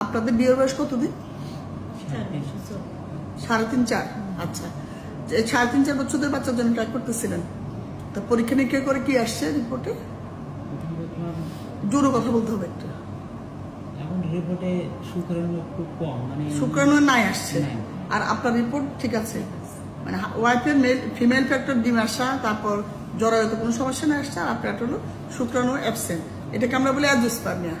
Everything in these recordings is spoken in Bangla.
আপনাদের বিয়ের বয়স কতদিন? সাড়ে তিন চার? আচ্ছা। সাড়ে তিন চার বছরদের বাচ্চার জন্য ট্রাই করতেছিলেন। তা পরীক্ষা নিরীক্ষা করে কি আসছে রিপোর্টে জোরও কথা বলতে হবে একটু। এখন রিপোর্টে শুক্রাণু একটু কম মানে শুক্রাণু নাই আসছে। আর আপনার রিপোর্ট ঠিক আছে? মানে ওয়াইফের মেল ফিমেল ফ্যাক্টর ডিম আসা তারপর জরায়ুতে কোনো সমস্যা না আসছে আর আপনার হলো শুক্রাণু অ্যাবসেন্ট এটাকে আমরা বলি অ্যাজোস্পার্মিয়া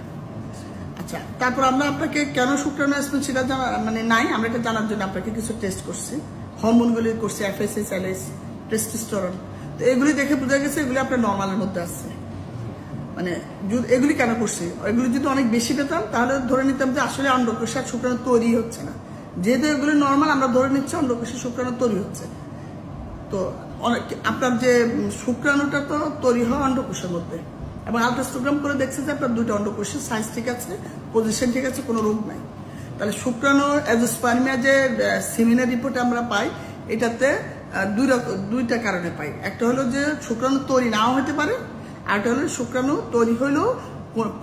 আচ্ছা তারপর আমরা আপনাকে কেন শুক্রাণু অ্যাবসেন্ট সেটা জানা মানে নাই, আমরা এটা জানার জন্য আপনাকে কিছু টেস্ট করছি। হরমোনগুলি করছি এফএসএস এলএস টেস্টোস্টেরন তো এগুলি দেখে বোঝা গেছে এগুলি আপনার নর্মালের মধ্যে আছে। মানে এগুলি কেন করছি? এগুলি যদি অনেক বেশি পেতাম, তাহলে ধরে নিতাম যে আসলে অন্ডকোষে শুক্রাণু তৈরি হচ্ছে না। যেহেতু এগুলি নর্মাল আমরা ধরে নিচ্ছি অন্ডকোষে শুক্রাণু তৈরি হচ্ছে। তো অনেক, আপনার যে শুক্রাণুটা তো তৈরি হয় অন্ডকোষের মধ্যে। এবং আলট্রাস্টোগ্রাম করে দেখছে যে আপনার দুইটা অন্ডকোষের সাইজ ঠিক আছে পজিশন ঠিক আছে কোনো রোগ নাই। তাহলে শুক্রাণু অ্যাজোস্পার্মিয়া যে সিমিনার রিপোর্ট আমরা পাই এটাতে দুই দুইটা কারণে পাই। একটা হলো যে শুক্রাণু তৈরি নাও হতে পারে আর একটা হলো শুক্রাণু তৈরি হলেও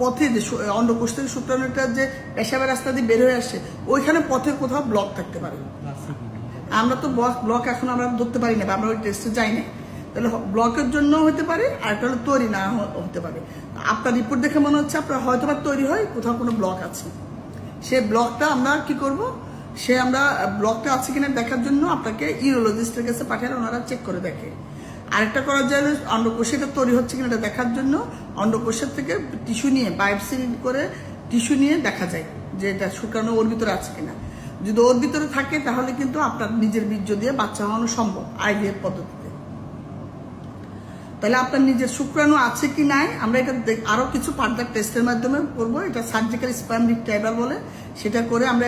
পথে যে অন্ডকোষ থেকে শুক্রাণুটা যে পেশাবের রাস্তা দিয়ে বের হয়ে আসছে ওইখানে পথে কোথাও ব্লক থাকতে পারে। আমরা তো ব্লক ব্লক এখন আমরা ধরতে পারি না বা আমরা ওই টেস্টে যাই না তাহলে ব্লকের জন্য হতে পারে, আর একটা হলো তৈরি না হতে পারে। আপনার রিপোর্ট দেখে মনে হচ্ছে আপনার হয়তো বা তৈরি হয়, কোথাও কোনো ব্লক আছে। সে ব্লকটা আমরা কি করব? সে আমরা ব্লকটা আছে কিনা দেখার জন্য আপনাকে ইউরোলজিস্টের কাছে পাঠালে ওনারা চেক করে দেখে। আরেকটা করা যায় অন্ডকোষে এটা তৈরি হচ্ছে কিনা এটা দেখার জন্য, অন্ডকোষের থেকে টিস্যু নিয়ে বায়োপসি করে টিস্যু নিয়ে দেখা যায় যে এটা শুকানো ওর ভিতরে আছে কিনা। যদি ওর ভিতরে থাকে তাহলে কিন্তু আপনার নিজের বীর্য দিয়ে বাচ্চা হওয়ানো সম্ভব, আইভিএফ পদ্ধতিতে। তাহলে আপনার নিজের শুক্রাণু আছে কি নাই, আমরা এটা দেখ- আরও কিছু ফার্দার টেস্টের মাধ্যমে করব। এটা সার্জিক্যাল স্প্যাম রিট্রাইভার বলে, সেটা করে আমরা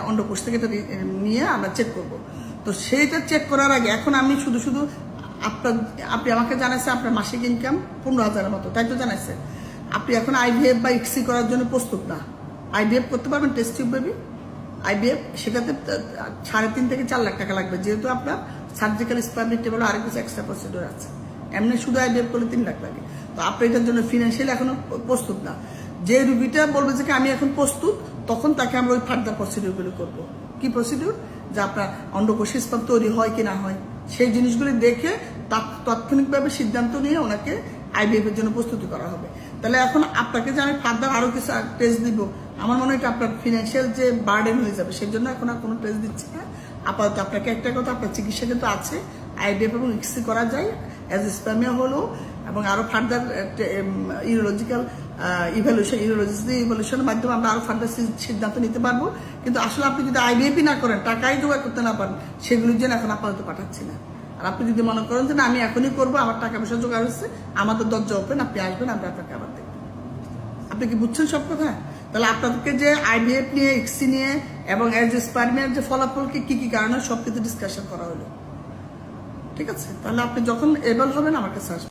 অন্ডকোষ থেকে এটা নিয়ে আমরা চেক করব। তো সেইটা চেক করার আগে এখন আমি শুধু শুধু আপনার, আপনি আমাকে জানাইছে আপনার মাসিক ইনকাম পনেরো হাজারের মতো, তাই তো জানাইছে? আপনি এখন আইভিএফ বা ইক্সি করার জন্য প্রস্তুত না। আইভিএফ করতে পারবেন টেস্ট বেবি আইবিএফ সেটাতে সাড়ে তিন থেকে চার লাখ টাকা লাগবে, যেহেতু আপনার সার্জিক্যাল স্প্যামিক টেবল আরেক কিছু এক্সট্রা প্রসিডিওর আছে। এমনি শুধু আইবিএফ করলে তিন লাখ লাগে। তো আপনি এটার জন্য ফিনান্সিয়াল এখনও প্রস্তুত না। যে রুগীটা বলবে যে আমি এখন প্রস্তুত, তখন তাকে আমরা ওই ফার্দার প্রসিডিওরগুলো করব। কি প্রসিডিওর যে আপনার অন্ডকোষে তৈরি হয় কি না হয়। সেই জিনিসগুলি দেখে তাৎ- তাৎক্ষণিকভাবে সিদ্ধান্ত নিয়ে ওনাকে আইবিএফ এর জন্য প্রস্তুতি করা হবে। তাহলে এখন আপনাকে যে আমি ফার্দার আরও কিছু টেস্ট দিব, আমার মনে হয় এটা আপনার ফিনান্সিয়াল যে বার্ডেন হয়ে যাবে সেই জন্য এখন আর কোনো টেস্ট দিচ্ছি না। আপাতত আপনাকে একটা কথা, আপনার চিকিৎসা কিন্তু আছে। আইডিএফ এবং ইক্সি করা যায় অ্যাজ স্প্যামিয়া হলো, এবং আরও ফার্দার ইউরোলজিক্যাল ইভ্যালুয়েশন ইউরোলজিস্ট ইভ্যালুয়েশনের মাধ্যমে আমরা আরও ফার্দার সিদ্ধান্ত নিতে পারব। কিন্তু আসলে আপনি যদি আইডিএফই না করেন, টাকাই জোগাড় করতে না পারেন, সেগুলির জন্য এখন আপাতত পাঠাচ্ছি না। আর আপনি যদি মনে করেন যে না, আমি এখনই করব, আমার টাকা পয়সা জোগাড় হচ্ছে আমাদের দরজা ওপেন আপনি আসবেন, আমরা আপনাকে আবার দেখব। আপনি কি বুঝছেন সব কথা? তাহলে আপনাদেরকে যে আইভিএফ নিয়ে ইক্সি নিয়ে, এবং অ্যাজ স্পার্মিয়ার যে ফলাফলকে কি কি কারণে সব কিছু ডিসকাশন করা হলো। ঠিক আছে? তাহলে আপনি যখন এবেল হবেন আমার কাছে আসবেন।